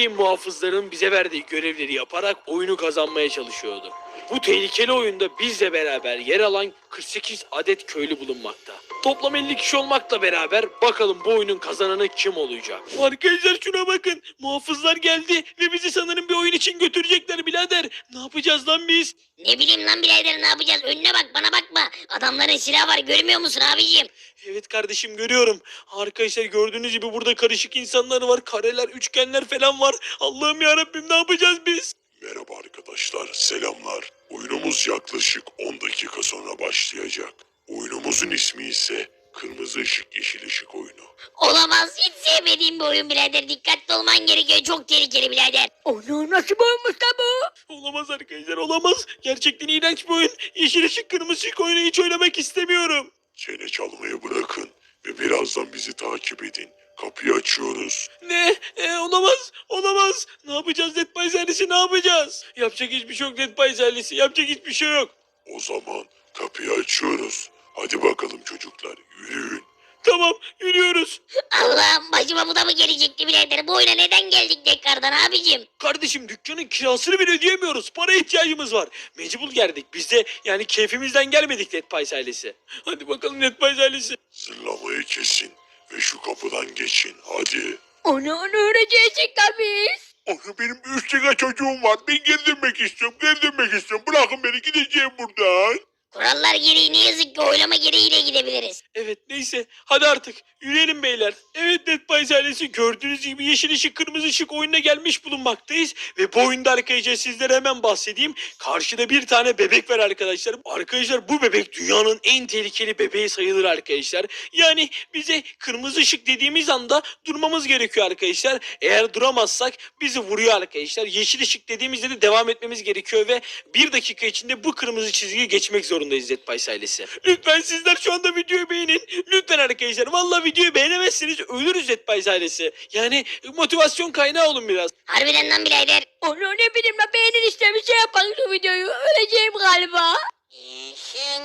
Game muhafızların bize verdiği görevleri yaparak oyunu kazanmaya çalışıyordu. Bu tehlikeli oyunda bizle beraber yer alan 48 adet köylü bulunmakta. Toplam 50 kişi olmakla beraber bakalım bu oyunun kazananı kim olacak? Arkadaşlar şuna bakın. Muhafızlar geldi ve bizi sanırım bir oyun için götürecekler birader. Ne yapacağız lan biz? Ne bileyim lan birader ne yapacağız? Önüne bak bana bakma. Adamların silahı var görmüyor musun abicim? Evet kardeşim görüyorum. Arkadaşlar gördüğünüz gibi burada karışık insanlar var. Kareler, üçgenler falan var. Allah'ım ya Rabbim ne yapacağız biz? Merhaba arkadaşlar, selamlar. Oyunumuz yaklaşık 10 dakika sonra başlayacak. Oyunumuzun ismi ise Kırmızı Işık Yeşil Işık oyunu. Olamaz. Hiç sevmediğim bir oyun birader. Dikkatli olman gerekiyor. Çok tehlikeli birader. Onu nasıl bulmuş da bu? Olamaz arkadaşlar olamaz. Gerçekten iğrenç bir oyun. Yeşil ışık kırmızı ışık oyunu hiç oynamak istemiyorum. Çene çalmayı bırakın ve birazdan bizi takip edin. Kapıyı açıyoruz. Ne? E, olamaz. Olamaz. Ne yapacağız Dead by Zerlisi ne yapacağız? Yapacak hiçbir şey yok Dead by Zerlisi. Yapacak hiçbir şey yok. O zaman kapıyı açıyoruz. Hadi bakalım çocuklar, yürüyün. Tamam yürüyoruz. Allah'ım başıma bu da mı gelecekti birader? Bu oyuna neden geldik tekrardan abicim? Kardeşim dükkanın kirasını bile ödeyemiyoruz. Para ihtiyacımız var. Mecbur geldik. Biz de yani keyfimizden gelmedik by ailesi. Hadi bakalım by ailesi. Zırlamayı kesin ve şu kapıdan geçin. Hadi. Onu onu öğrenecek biz. Onu benim üç tane çocuğum var. Ben geri dönmek istiyorum. Geri dönmek istiyorum. Bırakın beni gideceğim buradan. Kurallar gereği ne yazık ki oylama gereğiyle gidebiliriz. Evet neyse hadi artık yürüyelim beyler. Evet by ailesi gördüğünüz gibi yeşil ışık kırmızı ışık oyununa gelmiş bulunmaktayız. Ve bu oyunda arkadaşlar sizlere hemen bahsedeyim. Karşıda bir tane bebek var arkadaşlar. Arkadaşlar bu bebek dünyanın en tehlikeli bebeği sayılır arkadaşlar. Yani bize kırmızı ışık dediğimiz anda durmamız gerekiyor arkadaşlar. Eğer duramazsak bizi vuruyor arkadaşlar. Yeşil ışık dediğimizde de devam etmemiz gerekiyor ve bir dakika içinde bu kırmızı çizgiyi geçmek zorundayız Dead by ailesi. Lütfen sizler şu anda videoyu beğenin. Lütfen arkadaşlar. Vallahi videoyu beğenemezseniz ölürüz by ailesi. Yani motivasyon kaynağı olun biraz. Harbiden lan birader. Onu ne bileyim la beğenin işte bir şey yapalım şu videoyu. Öleceğim galiba. Yeşil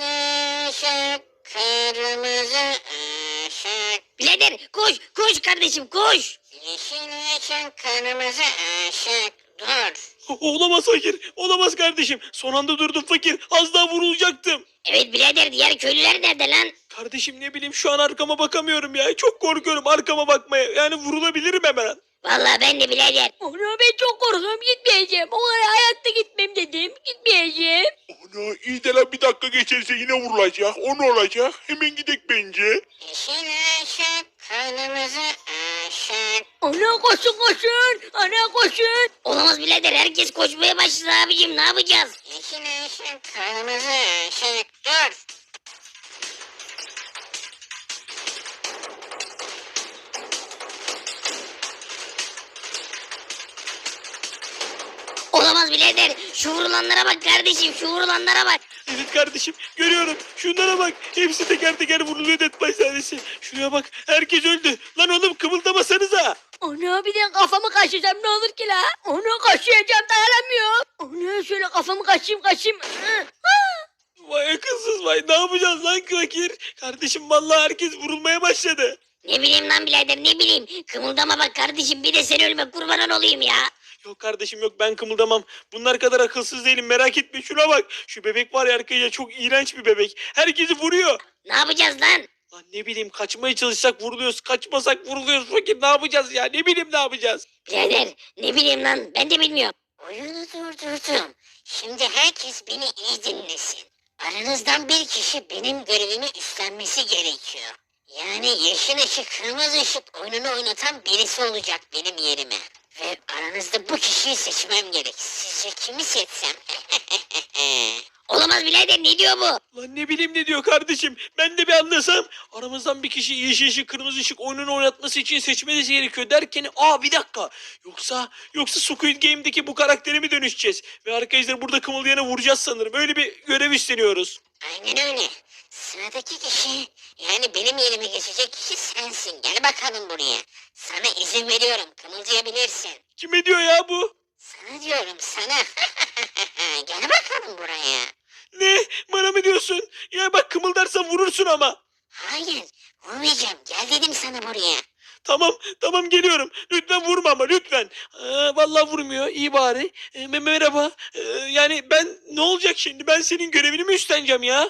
ışık, kırmızı ışık. Birader koş, koş kardeşim koş. Yeşil ışık, kırmızı ışık. Dur. Olamaz fakir. Olamaz kardeşim. Son anda durdum fakir. Az daha vurulacaktım. Evet birader diğer köylüler nerede lan? Kardeşim ne bileyim şu an arkama bakamıyorum ya. Çok korkuyorum arkama bakmaya. Yani vurulabilirim hemen. Vallahi ben de birader. Onu ben çok korkuyorum gitmeyeceğim. Oraya hayatta gitmem dedim. Gitmeyeceğim. Ana iyi de lan bir dakika geçerse yine vurulacak. O ne olacak? Hemen gidek bence. Yeşil ışık, kırmızı ışık. Ana koşun koşun. Ana koşun. Olamaz birader herkes koşmaya başladı abicim ne yapacağız? Yeşil ışık, kırmızı ışık. Dur. Olamaz birader. Şu vurulanlara bak kardeşim. Şu vurulanlara bak. Evet kardeşim görüyorum. Şunlara bak. Hepsi teker teker vuruluyor Dead by sahnesi. Şuraya bak. Herkes öldü. Lan oğlum kımıldamasanıza. Onu bir de kafamı kaşıyacağım ne olur ki la. Onu kaşıyacağım dayanamıyorum. Onu şöyle kafamı kaşıyım kaşıyım. Vay akılsız vay. Ne yapacağız lan fakir? Kardeşim vallahi herkes vurulmaya başladı. Ne bileyim lan birader ne bileyim. Kımıldama bak kardeşim bir de sen ölme kurbanın olayım ya. Yok kardeşim yok ben kımıldamam. Bunlar kadar akılsız değilim merak etme şuna bak. Şu bebek var ya arkadaşlar çok iğrenç bir bebek. Herkesi vuruyor. Ne yapacağız lan? Lan ne bileyim kaçmaya çalışsak vuruluyoruz. Kaçmasak vuruluyoruz fakir ne yapacağız ya? Ne bileyim ne yapacağız? Birader ne bileyim lan ben de bilmiyorum. Oyunu durdurdum. Şimdi herkes beni iyi dinlesin. Aranızdan bir kişi benim görevimi üstlenmesi gerekiyor. Yani yeşil ışık kırmızı ışık oyununu oynatan birisi olacak benim yerime. Ve aranızda bu kişiyi seçmem gerek. Sizce kimi seçsem? Olamaz birader ne diyor bu? Lan ne bileyim ne diyor kardeşim. Ben de bir anlasam. Aramızdan bir kişi yeşil ışık kırmızı ışık oyununu oynatması için seçmesi gerekiyor derken aa bir dakika. Yoksa yoksa Squid Game'deki bu karaktere mi dönüşeceğiz? Ve arkadaşlar burada kımıldayana vuracağız sanırım. Öyle bir görev üstleniyoruz. Aynen öyle. Sıradaki kişi yani benim yerime geçecek kişi sensin. Gel bakalım buraya. Sana izin veriyorum. Kımıldayabilirsin. Kime diyor ya bu? Sana diyorum sana. Gel bakalım buraya. Ne? Bana mı diyorsun? Ya bak kımıldarsan vurursun ama. Hayır. Vurmayacağım. Gel dedim sana buraya. Tamam tamam geliyorum. Lütfen vurma ama lütfen. Aa, vallahi vurmuyor. İyi bari. Ee, me- merhaba. Ee, yani ben ne olacak şimdi? Ben senin görevini mi üstleneceğim ya?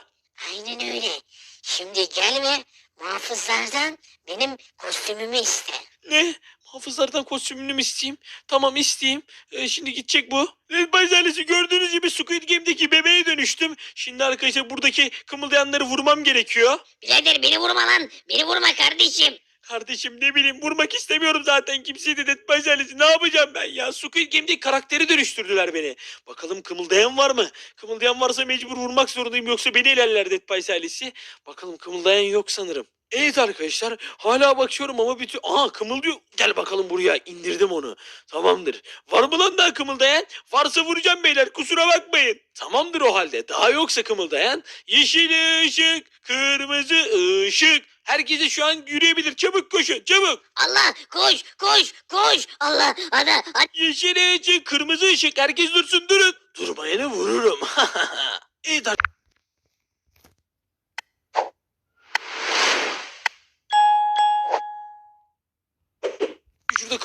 Aynen öyle. Şimdi gel ve muhafızlardan benim kostümümü iste. Ne? Muhafızlardan kostümünü mü isteyeyim? Tamam isteyeyim. Ee, şimdi gidecek bu. Red Bayzalesi gördüğünüz gibi Squid Game'deki bebeğe dönüştüm. Şimdi arkadaşlar buradaki kımıldayanları vurmam gerekiyor. Birader beni vurma lan. Beni vurma kardeşim. Kardeşim ne bileyim vurmak istemiyorum zaten kimseyi de Dead by Silence'i. Ne yapacağım ben ya? Squid Game'deki karakteri dönüştürdüler beni. Bakalım kımıldayan var mı? Kımıldayan varsa mecbur vurmak zorundayım yoksa beni ilerler Dead Silence'i. Bakalım kımıldayan yok sanırım. Evet arkadaşlar hala bakıyorum ama bütün... Aa kımıldıyor. Gel bakalım buraya indirdim onu. Tamamdır. Var mı lan daha kımıldayan? Varsa vuracağım beyler kusura bakmayın. Tamamdır o halde. Daha yoksa kımıldayan. Yeşil ışık, kırmızı ışık. Herkese şu an yürüyebilir. Çabuk koşun çabuk. Allah koş koş koş. Allah ana ana. Yeşil ışık, kırmızı ışık. Herkes dursun durun. Durmayanı vururum. evet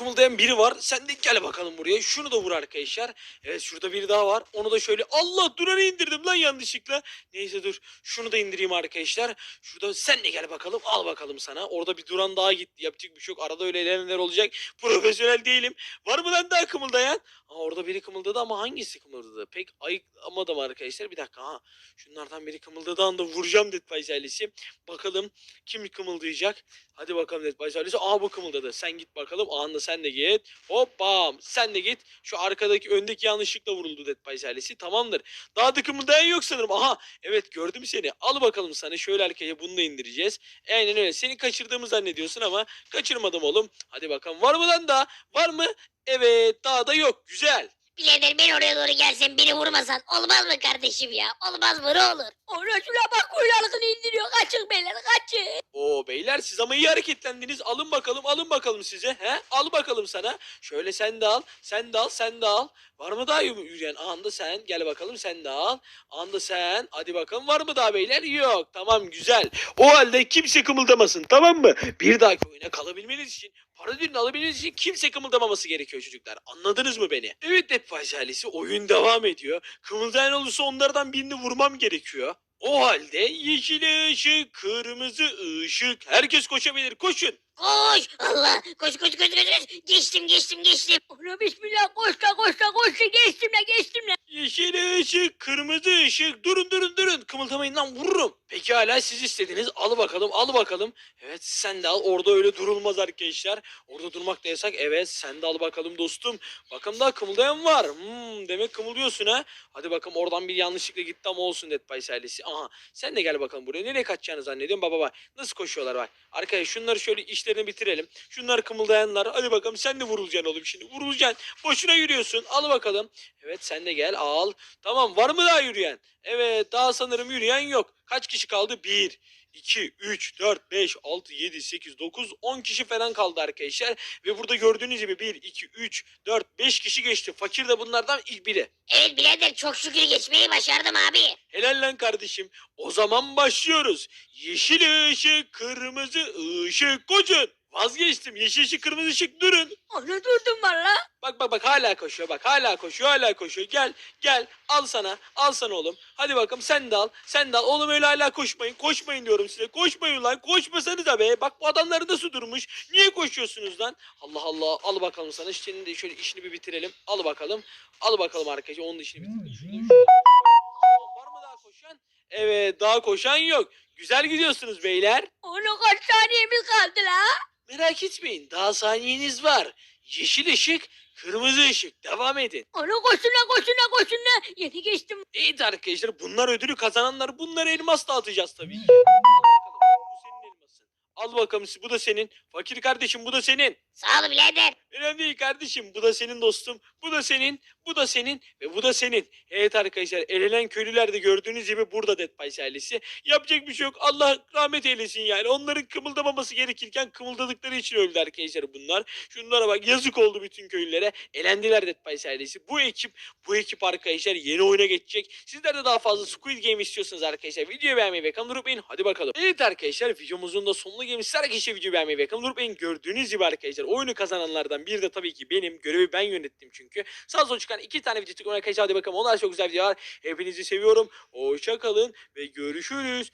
kımıldayan biri var. Sen de gel bakalım buraya. Şunu da vur arkadaşlar. Evet şurada biri daha var. Onu da şöyle Allah duranı indirdim lan yanlışlıkla. Neyse dur. Şunu da indireyim arkadaşlar. Şurada sen de gel bakalım. Al bakalım sana. Orada bir duran daha gitti. Yapacak bir şey yok. Arada öyle eğlenenler olacak. Profesyonel değilim. Var mı lan daha kımıldayan? Aa, orada biri kımıldadı ama hangisi kımıldadı? Pek ayıklamadım arkadaşlar. Bir dakika ha. Şunlardan biri kımıldadı anda vuracağım Dead by Silence'i. Bakalım kim kımıldayacak? Hadi bakalım Dead by Silence'i. Aa bu kımıldadı. Sen git bakalım. Anında sen de git. Hop bam. Sen de git. Şu arkadaki öndeki yanlışlıkla vuruldu Dead by Silence'i. Tamamdır. Daha da kımıldayan yok sanırım. Aha evet gördüm seni. Al bakalım sana. Şöyle arkaya bunu da indireceğiz. Aynen öyle. Seni kaçırdığımı zannediyorsun ama kaçırmadım oğlum. Hadi bakalım. Var mı lan daha? Var mı? Evet daha da yok. Güzel. Birader ben oraya doğru gelsem beni vurmasan olmaz mı kardeşim ya? Olmaz mı ne olur? Ona şuna bak kuyruğunu indiriyor. Kaçın beyler kaçın. Oo beyler siz ama iyi hareketlendiniz. Alın bakalım alın bakalım size. He? Al bakalım sana. Şöyle sen de al. Sen de al sen de al. Var mı daha yürü- yürüyen? Anda sen. Gel bakalım sen de al. Anda sen. Hadi bakalım var mı daha beyler? Yok. Tamam güzel. O halde kimse kımıldamasın tamam mı? Bir dahaki oyuna kalabilmeniz için para ödülünü alabilmeniz için kimse kımıldamaması gerekiyor çocuklar. Anladınız mı beni? Evet by Silence'i oyun devam ediyor. Kımıldayan olursa onlardan birini vurmam gerekiyor. O halde yeşil ışık, kırmızı ışık. Herkes koşabilir. Koşun. Koş Allah koş koş koş koş. Geçtim geçtim geçtim. Ona bismillah koş da koş da geçtim la geçtim la. Yeşil ışık, kırmızı ışık. Durun durun durun. Kımıldamayın lan vururum. Peki hala siz istediniz. Al bakalım al bakalım. Evet sen de al. Orada öyle durulmaz arkadaşlar. Orada durmak da yasak. Evet sen de al bakalım dostum. Bakın daha kımıldayan var. Hmm, demek kımıldıyorsun ha. Hadi bakalım oradan bir yanlışlıkla gitti ama olsun Dead by Silence'i. Aha sen de gel bakalım buraya. Nereye kaçacağını zannediyorum. Baba bak nasıl koşuyorlar bak. Arkadaşlar şunları şöyle işlerini bitirelim. Şunlar kımıldayanlar. Hadi bakalım sen de vurulacaksın oğlum şimdi. Vurulacaksın. Boşuna yürüyorsun. Al bakalım. Evet sen de gel al. Tamam var mı daha yürüyen? Evet daha sanırım yürüyen yok. Kaç kişi kaldı? 1, 2, 3, 4, 5, 6, 7, 8, 9, 10 kişi falan kaldı arkadaşlar. Ve burada gördüğünüz gibi 1, 2, 3, 4, 5 kişi geçti. Fakir de bunlardan ilk biri. Evet birader çok şükür geçmeyi başardım abi. Helal lan kardeşim. O zaman başlıyoruz. Yeşil ışık, kırmızı ışık. Koşun. Vazgeçtim. Yeşil ışık, kırmızı ışık durun. Ona durdum valla. Bak bak bak hala koşuyor bak hala koşuyor hala koşuyor. Gel gel al sana al sana oğlum. Hadi bakalım sen de al sen de al. Oğlum öyle hala koşmayın koşmayın diyorum size. Koşmayın lan koşmasanız da be. Bak bu adamlar nasıl durmuş. Niye koşuyorsunuz lan? Allah Allah al bakalım sana. Senin de şöyle işini bir bitirelim. Al bakalım. Al bakalım arkadaşlar onun da işini bitirelim. Şunu, şunu. Tamam, Var mı daha koşan? Evet daha koşan yok. Güzel gidiyorsunuz beyler. Ona kaç saniyemiz kaldı la. Merak etmeyin daha saniyeniz var. Yeşil ışık, kırmızı ışık. Devam edin. Ona koşun la koşun la koşun la. Yeni geçtim. Evet arkadaşlar bunlar ödülü kazananlar bunlara elmas dağıtacağız tabii ki. Al bakalım bu senin elmasın. Al bakalım bu da senin. Fakir kardeşim bu da senin. Sağ ol birader. Önemli değil kardeşim bu da senin dostum. Bu da senin. Bu da senin ve bu da senin. Evet arkadaşlar elenen köylüler de gördüğünüz gibi burada Dead by ailesi. Yapacak bir şey yok. Allah rahmet eylesin yani. Onların kımıldamaması gerekirken kımıldadıkları için öldü arkadaşlar bunlar. Şunlara bak yazık oldu bütün köylülere. Elendiler Dead by ailesi. Bu ekip bu ekip arkadaşlar yeni oyuna geçecek. Sizler de daha fazla Squid Game istiyorsanız arkadaşlar videoyu beğenmeyi ve kanalı unutmayın. Hadi bakalım. Evet arkadaşlar videomuzun da sonuna sizler arkadaşlar video beğenmeyi ve kanalıma unutmayın. Gördüğünüz gibi arkadaşlar oyunu kazananlardan biri de tabii ki benim. Görevi ben yönettim çünkü. Sağ sol çıkan iki tane video çıkıyor arkadaşlar. Hadi bakalım onlar çok güzel videolar. Hepinizi seviyorum. Hoşça kalın ve görüşürüz.